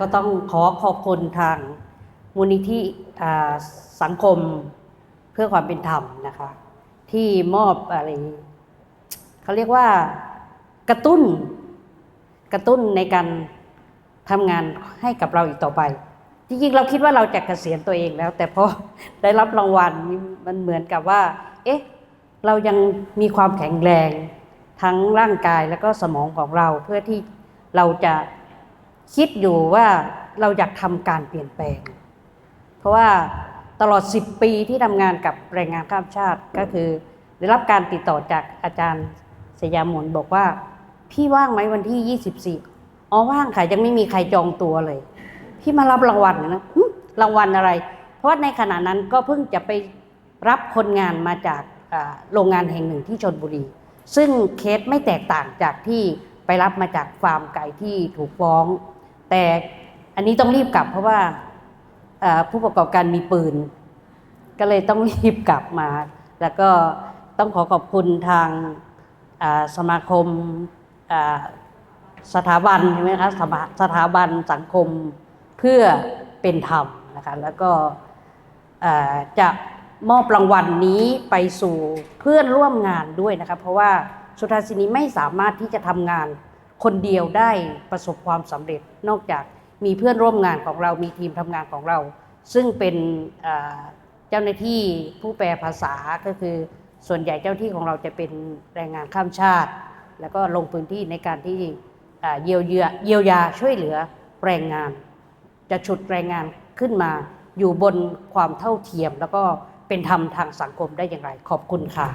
ก็ต้องขอขอบคุณทางมูลนิธิสังคมเพื่อความเป็นธรรมนะคะ ที่มอบอะไรเขาเรียกว่ากระตุ้นกระตุ้นในการทำงานให้กับเราอีกต่อไป จริงๆเราคิดว่าเราจะเกษียณตัวเองแล้ว แต่พอได้รับรางวัลมันเหมือนกับว่า เอ๊ะ เรายังมีความแข็งแรง ทั้งร่างกายแล้วก็สมองของเราเพื่อที่เราจะ คิดอยู่ว่าเราอยากทำการเปลี่ยนแปลง เพราะว่าตลอด 10 ปีที่ทำงานกับแรงงานข้ามชาติก็คือ ได้รับการติดต่อจากอาจารย์สยามหมุนบอกว่า พี่ว่างไหมวันที่ 24อ๋อว่างค่ะยังไม่มีใครจองตัวเลย พี่มารับรางวัลนะรางวัลอะไร เพราะว่าในขณะนั้นก็เพิ่งจะไปรับคนงานมาจากโรงงานแห่งหนึ่งที่ชนบุรี ซึ่งเคสไม่แตกต่างจากที่ไปรับมาจากฟาร์มไก่ที่ถูกฟ้อง แต่อันนี้ต้องรีบกลับเพราะว่าผู้ประกอบการมีปืน ก็เลยต้องรีบกลับมา แล้วก็ต้องขอขอบคุณทางสมาคมสถาบันใช่ไหมคะสถาสถาบันสังคมเพื่อเป็นธรรมนะคะแล้วก็จะมอบรางวัลนี้ไปสู่เพื่อนร่วมงานด้วยนะคะเพราะว่าสุทาสินีไม่สามารถที่จะทำงาน คนเดียวได้ประสบความสำเร็จ นอกจากมีเพื่อนร่วมงานของเรา มีทีมทำงานของเรา ซึ่งเป็นเจ้าหน้าที่ผู้แปลภาษาก็คือส่วนใหญ่เจ้าที่ของเราจะเป็นแรงงานข้ามชาติ แล้วก็ลงพื้นที่ในการที่เยียวยาเยียวยาช่วยเหลือแรงงาน จะฉุดแรงงานขึ้นมา อยู่บนความเท่าเทียม แล้วก็เป็นธรรมทางสังคมได้อย่างไร ขอบคุณค่ะ